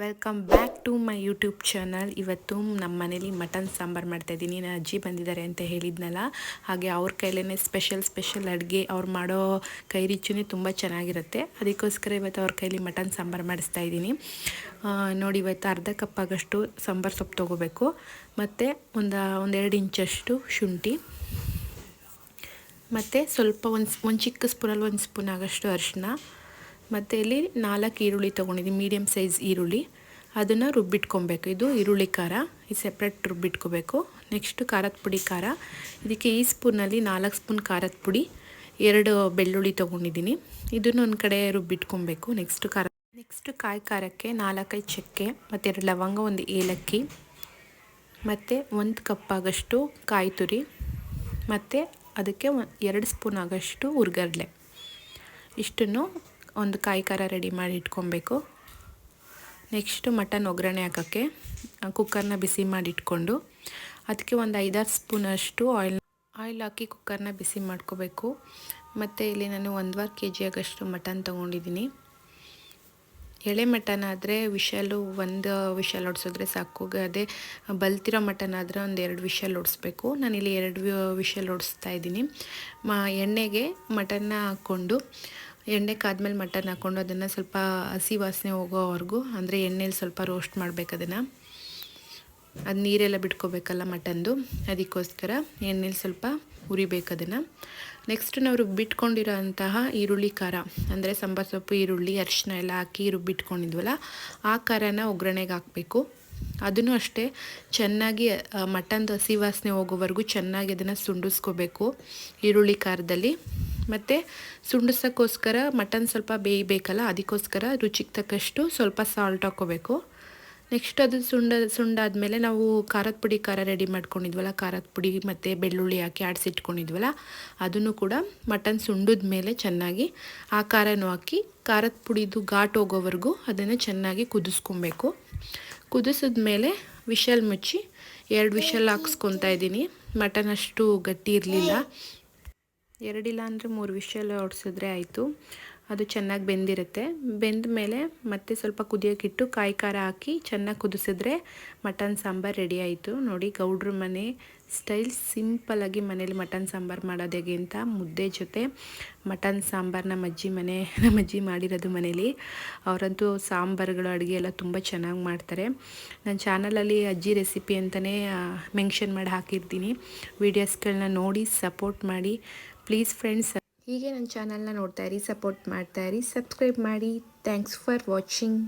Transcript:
Welcome back to my YouTube channel ಇವತ್ತು ನಮ್ಮ ಮನೇಲಿ ಮಟನ್ ಸಾಂಬಾರು ಮಾಡ್ತಾಯಿದ್ದೀನಿ ನನ್ನ ಅಜ್ಜಿ ಬಂದಿದ್ದಾರೆ ಅಂತ ಹೇಳಿದ್ನಲ್ಲ. ಹಾಗೆ ಅವ್ರ ಕೈಲೇ ಸ್ಪೆಷಲ್ ಸ್ಪೆಷಲ್ ಅಡುಗೆ ಅವ್ರು ಮಾಡೋ ಕೈ ರುಚಿನೇ ತುಂಬ ಚೆನ್ನಾಗಿರುತ್ತೆ. ಅದಕ್ಕೋಸ್ಕರ ಇವತ್ತು ಅವ್ರ ಕೈಲಿ ಮಟನ್ ಸಾಂಬಾರು ಮಾಡಿಸ್ತಾ ಇದ್ದೀನಿ ನೋಡಿ, ಇವತ್ತು ಅರ್ಧ ಕಪ್ ಆಗಷ್ಟು ಸಾಂಬಾರು ಸೊಪ್ಪು ತೊಗೋಬೇಕು. ಮತ್ತು ಒಂದು ಒಂದೆರಡು ಇಂಚಷ್ಟು ಶುಂಠಿ. ಮತ್ತು ಸ್ವಲ್ಪ ಒಂದು ಒಂದು ಚಿಕ್ಕ ಸ್ಪೂನಲ್ಲಿ ಒಂದು ಸ್ಪೂನ್ ಆಗೋಷ್ಟು ಅರಿಶಿನ ಮತ್ತು ಇಲ್ಲಿ ನಾಲ್ಕು ಈರುಳ್ಳಿ ತೊಗೊಂಡಿದ್ದೀನಿ ಮೀಡಿಯಮ್ ಸೈಜ್ ಈರುಳ್ಳಿ. ಅದನ್ನು ರುಬ್ಬಿಟ್ಕೊಬೇಕು. ಇದು ಈರುಳ್ಳಿ ಖಾರ ಇದು ಸೆಪ್ರೇಟ್ ರುಬ್ಬಿಟ್ಕೋಬೇಕು. ನೆಕ್ಸ್ಟು ಖಾರದ ಪುಡಿ ಖಾರ. ಇದಕ್ಕೆ ಈ ಸ್ಪೂನಲ್ಲಿ ನಾಲ್ಕು ಸ್ಪೂನ್ ಖಾರದ ಪುಡಿ, ಎರಡು ಬೆಳ್ಳುಳ್ಳಿ ತೊಗೊಂಡಿದ್ದೀನಿ. ಇದನ್ನು ಒಂದು ಕಡೆ ರುಬ್ಬಿಟ್ಕೊಬೇಕು. ನೆಕ್ಸ್ಟು ಖಾರ ನೆಕ್ಸ್ಟು ಕಾಯಿ ಖಾರಕ್ಕೆ ನಾಲ್ಕೈದು ಚಕ್ಕೆ, ಮತ್ತು ಎರಡು ಲವಂಗ, ಒಂದು ಏಲಕ್ಕಿ, ಮತ್ತು ಒಂದು ಕಪ್ಪಾಗಷ್ಟು ಕಾಯಿ ತುರಿ, ಮತ್ತು ಅದಕ್ಕೆ ಎರಡು ಸ್ಪೂನ್ ಆಗೋಷ್ಟು ಉರ್ಗಡ್ಲೆ ಇಷ್ಟನ್ನು ಒಂದು ಕಾಯಿ ಖಾರ ರೆಡಿ ಮಾಡಿ ಇಟ್ಕೊಬೇಕು. ನೆಕ್ಸ್ಟು ಮಟನ್ ಒಗ್ಗರಣೆ ಹಾಕೋಕ್ಕೆ ಕುಕ್ಕರ್ನ ಬಿಸಿ ಮಾಡಿ ಇಟ್ಕೊಂಡು, ಅದಕ್ಕೆ ಒಂದು ಐದಾರು ಸ್ಪೂನಷ್ಟು ಆಯಿಲ್ ಆಯಿಲ್ ಹಾಕಿ ಕುಕ್ಕರ್ನ ಬಿಸಿ ಮಾಡ್ಕೋಬೇಕು. ಮತ್ತು ಇಲ್ಲಿ ನಾನು ಒಂದುವರೆ ಕೆ ಜಿ ಆಗಷ್ಟು ಮಟನ್ ತೊಗೊಂಡಿದ್ದೀನಿ. ಎಳೆ ಮಟನ್ ಆದರೆ ವಿಷಲು ಒಂದು ವಿಷಲ್ ಹೊಡ್ಸಿದ್ರೆ ಸಾಕು. ಅದೇ ಬಲ್ತಿರೋ ಮಟನ್ ಆದರೆ ಒಂದು ಎರಡು ವಿಷಲ್ ಹೊಡಿಸ್ಬೇಕು ನಾನಿಲ್ಲಿ ಎರಡು ವಿಷಲ್ ಹೊಡಿಸ್ತಾ ಇದ್ದೀನಿ. ಮ, ಎಣ್ಣೆಗೆ ಮಟನ್ನ ಹಾಕ್ಕೊಂಡು ಎಣ್ಣೆ ಕಾದ್ಮೇಲೆ ಮಟನ್ ಹಾಕ್ಕೊಂಡು ಅದನ್ನು ಸ್ವಲ್ಪ ಹಸಿ ವಾಸನೆ ಹೋಗೋವರೆಗೂ, ಅಂದರೆ ಎಣ್ಣೆಲಿ ಸ್ವಲ್ಪ ರೋಸ್ಟ್ ಮಾಡಬೇಕು ಅದನ್ನು. ಅದು ನೀರೆಲ್ಲ ಬಿಟ್ಕೋಬೇಕಲ್ಲ ಮಟನ್ದು, ಅದಕ್ಕೋಸ್ಕರ ಎಣ್ಣೆಲಿ ಸ್ವಲ್ಪ ಹುರಿಬೇಕು ಅದನ್ನು. ನೆಕ್ಸ್ಟ್ ನಾವು ರುಬ್ಬಿಟ್ಕೊಂಡಿರೋ ಅಂತಹ ಈರುಳ್ಳಿ ಖಾರ, ಅಂದರೆ ಸಾಂಬಾರು ಸೊಪ್ಪು, ಈರುಳ್ಳಿ ಅರಿಶಿನ ಎಲ್ಲ ಹಾಕಿ ರುಬ್ಬಿಟ್ಕೊಂಡಿದ್ವಲ್ಲ, ಆ ಖಾರನ ಒಗ್ಗರಣೆಗೆ ಹಾಕಬೇಕು. ಅದನ್ನು ಅಷ್ಟೇ ಚೆನ್ನಾಗಿ ಮಟನ್ದು ಹಸಿ ವಾಸನೆ ಹೋಗೋವರೆಗೂ ಚೆನ್ನಾಗಿ ಅದನ್ನು ಸುಂಡಿಸ್ಕೋಬೇಕು ಈರುಳ್ಳಿ ಖಾರದಲ್ಲಿ. ಮತ್ತು ಸುಂಡಿಸೋಕ್ಕೋಸ್ಕರ ಮಟನ್ ಸ್ವಲ್ಪ ಬೇಯಬೇಕಲ್ಲ, ಅದಕ್ಕೋಸ್ಕರ ರುಚಿಗೆ ತಕ್ಕಷ್ಟು ಸ್ವಲ್ಪ ಸಾಲ್ಟ್ ಹಾಕ್ಕೋಬೇಕು. ನೆಕ್ಸ್ಟ್ ಅದು ಸುಂಡ, ಸುಂಡಾದಮೇಲೆ ನಾವು ಖಾರದ ಪುಡಿ, ಖಾರ ರೆಡಿ ಮಾಡ್ಕೊಂಡಿದ್ವಲ್ಲ, ಖಾರದ ಪುಡಿ ಮತ್ತು ಬೆಳ್ಳುಳ್ಳಿ ಹಾಕಿ ಆಡಿಸಿಟ್ಕೊಂಡಿದ್ವಲ್ಲ ಅದನ್ನು ಕೂಡ ಮಟನ್ ಸುಂಡದ ಮೇಲೆ ಚೆನ್ನಾಗಿ ಆ ಖಾರನೂ ಹಾಕಿ, ಖಾರದ ಪುಡಿದು ಘಾಟ್ ಹೋಗೋವರೆಗೂ ಅದನ್ನು ಚೆನ್ನಾಗಿ ಕುದಿಸ್ಕೊಬೇಕು. ಕುದಿಸಿದ ಮೇಲೆ ವಿಷಲ್ ಮುಚ್ಚಿ, ಎರಡು ವಿಷಲ್ ಹಾಕ್ಸ್ಕೊತಾ ಇದ್ದೀನಿ. ಮಟನ್ ಅಷ್ಟು ಗಟ್ಟಿ ಇರಲಿಲ್ಲ. ಎರಡಿಲ್ಲ ಅಂದರೆ ಮೂರು ವಿಷಲ್ ಓಡಿಸಿದ್ರೆ ಆಯಿತು. ಅದು ಚೆನ್ನಾಗಿ ಬೆಂದಿರುತ್ತೆ. ಬೆಂದ ಮೇಲೆ ಮತ್ತೆ ಸ್ವಲ್ಪ ಕುದಿಯೋಕ್ಕಿಟ್ಟು ಕಾಯಿ ಖಾರ ಹಾಕಿ ಚೆನ್ನಾಗಿ ಕುದಿಸಿದ್ರೆ ಮಟನ್ ಸಾಂಬಾರು ರೆಡಿ ಆಯಿತು. ನೋಡಿ ಗೌಡ್ರ ಮನೆ ಸ್ಟೈಲ್ ಸಿಂಪಲಾಗಿ ಮನೇಲಿ ಮಟನ್ ಸಾಂಬಾರು ಮಾಡೋದು ಹೇಗೆ ಅಂತ ಮುದ್ದೆ ಜೊತೆ ಮಟನ್ ಸಾಂಬಾರು ನಮ್ಮ ಅಜ್ಜಿ ಮನೆ, ನಮ್ಮ ಅಜ್ಜಿ ಮಾಡಿರೋದು ಮನೇಲಿ. ಅವರಂತೂ ಸಾಂಬಾರುಗಳು, ಅಡುಗೆ ಎಲ್ಲ ತುಂಬ ಚೆನ್ನಾಗಿ ಮಾಡ್ತಾರೆ. ನನ್ನ ಚಾನಲಲ್ಲಿ ಅಜ್ಜಿ ರೆಸಿಪಿ ಅಂತಲೇ ಮೆನ್ಷನ್ ಮಾಡಿ ಹಾಕಿರ್ತೀನಿ. ವೀಡಿಯೋಸ್ಗಳನ್ನ ನೋಡಿ ಸಪೋರ್ಟ್ ಮಾಡಿ. ಪ್ಲೀಸ್ ಫ್ರೆಂಡ್ಸ್ ಹೀಗೆ ನನ್ನ ಚಾನಲ್ನ ನೋಡ್ತಾ ಇರಿ ಸಪೋರ್ಟ್ ಮಾಡ್ತಾ ಇರಿ. ಸಬ್ಸ್ಕ್ರೈಬ್ ಮಾಡಿ. Thanks for watching